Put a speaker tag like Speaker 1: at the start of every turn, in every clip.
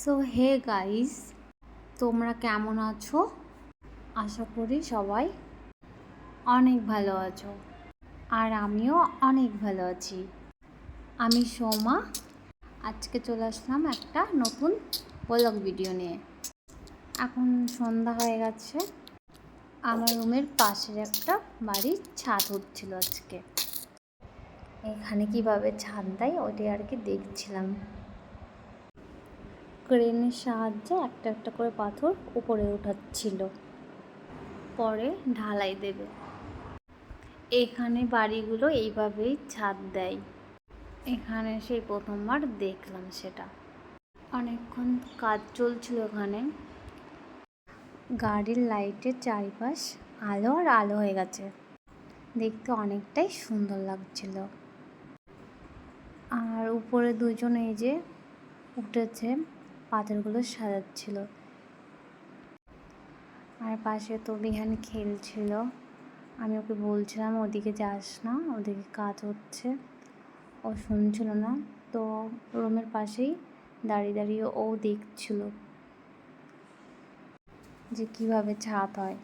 Speaker 1: So hey guys তোমরা কেমন আছো? আশা করি সবাই অনেক ভালো আছো আর আমিও অনেক ভালো আছি। আমি সোমা, আজকে চলে আসলাম একটা নতুন ব্লগ ভিডিও নিয়ে। এখন সন্ধ্যা হয়ে গেছে, আমার রুমের পাশের একটা বাড়ির ছাদ হচ্ছিল আজকে। এখানে কীভাবে ছাদ দেয় ওটাই আর কি দেখছিলাম। ক্রেনের সাহায্যে একটা একটা করে পাথর উপরে উঠাচ্ছিল। পরে ঢালাই দেবে। এখানে বাড়িগুলো এইভাবেই ছাদ দেয়। এখানে সেই প্রথমবার দেখলাম সেটা। অনেকক্ষণ কাজ চলছিল ওখানে। গাড়ির লাইটের চারিপাশ আলো আর আলো হয়ে গেছে। দেখতে অনেকটাই সুন্দর লাগছিল। আর উপরে দুজন এই যে উঠেছে। পাথরগুলো সাজাচ্ছিল। আর পাশে তো বিহান খেলছিল। আমি ওকে বলছিলাম, ওদিকে যাস না, ওদিকে কাজ হচ্ছে। ও শুনছিল না। তো রুমের পাশেই দাঁড়িয়ে দাঁড়িয়ে ও দেখছিল যে কীভাবে ছাদ হয়।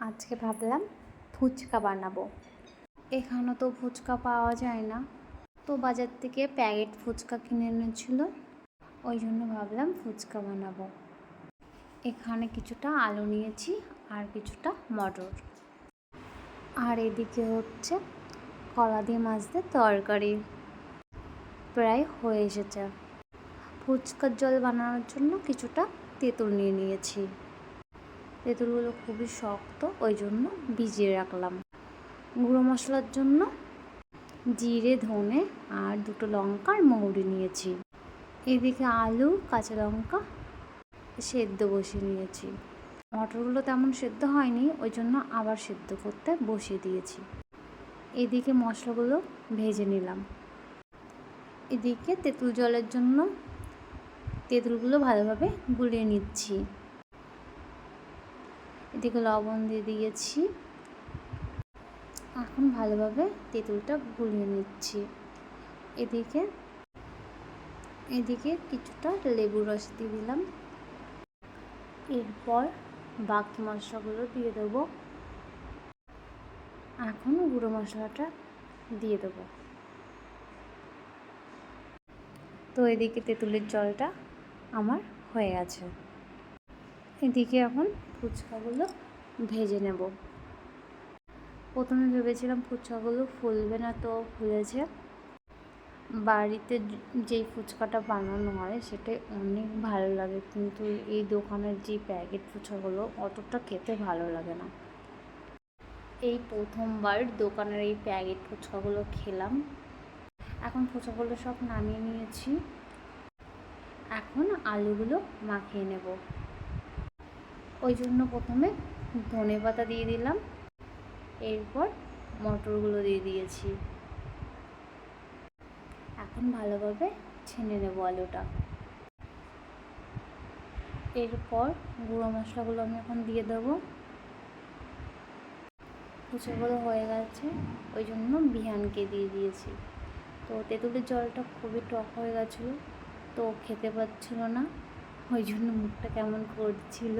Speaker 1: আজকে ভাবলাম ফুচকা বানাবো। এখানে তো ফুচকা পাওয়া যায় না। তো বাজার থেকে প্যাকেট ফুচকা কিনে এনেছিল। ওই জন্য ভাবলাম ফুচকা বানাবো। এখানে কিছুটা আলু নিয়েছি আর কিছুটা মটর। আর এদিকে হচ্ছে কলা দিয়ে মাছ দিয়ে তরকারি। প্রায় হয়ে এসেছে। ফুচকার জল বানানোর জন্য কিছুটা তেঁতুল নিয়ে নিয়েছি। তেঁতুলগুলো খুবই শক্ত ওই জন্য ভিজিয়ে রাখলাম। গুঁড়ো মশলার জন্য জিরে, ধনে আর দুটো লঙ্কা আর মৌরি নিয়েছি। এদিকে আলু, কাঁচা লঙ্কা সেদ্ধ বসিয়ে নিয়েছি। মটরগুলো তেমন সেদ্ধ হয়নি, ওই জন্য আবার সেদ্ধ করতে বসিয়ে দিয়েছি। এদিকে মশলাগুলো ভেজে নিলাম। এদিকে তেঁতুল জলের জন্য তেঁতুলগুলো ভালোভাবে গুলিয়ে নিচ্ছি। এদিকে লবণ দিয়ে দিয়েছি। এখন ভালোভাবে তেঁতুলটা গুলিয়ে নিচ্ছি। এদিকে এদিকে কিছুটা লেবু রস দিয়ে দিলাম। এরপর বাকি মশলাগুলো দিয়ে দেবো। এখন গুঁড়ো মশলাটা দিয়ে দেবো। তো এদিকে তেঁতুলের জলটা আমার হয়ে গেছে এদিকে এখন ফুচকাগুলো ভেজে নেব। প্রথমে ভেবেছিলাম ফুচকাগুলো ফুলবে না তো ফুলেছে। বাড়িতে যেই ফুচকাটা বানানো হয় সেটাই অনেক ভালো লাগে। কিন্তু এই দোকানের যে প্যাকেট ফুচকাগুলো অতটা খেতে ভালো লাগে না। এই প্রথমবার দোকানের এই প্যাকেট ফুচকাগুলো খেলাম। এখন ফুচকাগুলো সব নামিয়ে নিয়েছি। এখন আলুগুলো মাখিয়ে নেব। ওই জন্য প্রথমে ধনে পাতা দিয়ে দিলাম। এরপর মটরগুলো দিয়ে দিয়েছি। এখন ভালোভাবে ছেনে নেব আলুটা। এরপর গুঁড়ো মশলাগুলো আমি এখন দিয়ে দেবো। কুচোগুলো হয়ে গেছে, ওই জন্য বিহানকে দিয়ে দিয়েছি। তো তেঁতুলের জলটা খুবই টক হয়ে গেছিল, তো খেতে পারছিল না, ওই জন্য মুখটা কেমন করছিল।